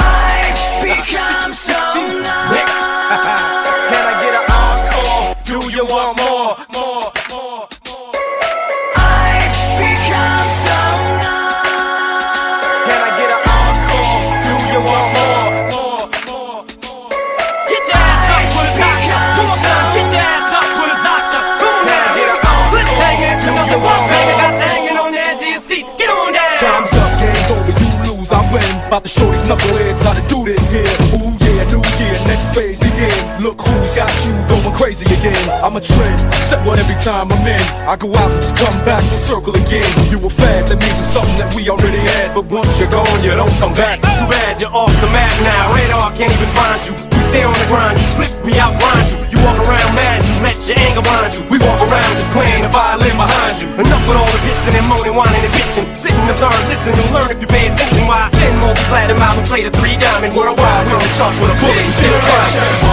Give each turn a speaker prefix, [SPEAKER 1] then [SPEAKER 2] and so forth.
[SPEAKER 1] I've become so numb.
[SPEAKER 2] Can I get an encore? Do you want more,
[SPEAKER 3] About to show these knuckleheads how to do this here. Ooh yeah, new year, next phase begin. Look who's got you going crazy again. I'm a trend, set one every time I'm in. I go out just come back and circle again. You a fad, that means it's something that we already had. But once you're gone, you don't come back.
[SPEAKER 4] Too bad you're off the map now. Radar can't even find you. We stay on the grind. You slip, we outgrind you. You walk around mad, you let your anger blind you. We walk around just playing the violin behind you. Enough with all the pissing and moaning, whining and bitching. Sit and observe, listen and learn if you pay attention. Multi-platinum albums, play the three diamond worldwide. We're on charts with a bullet still crying.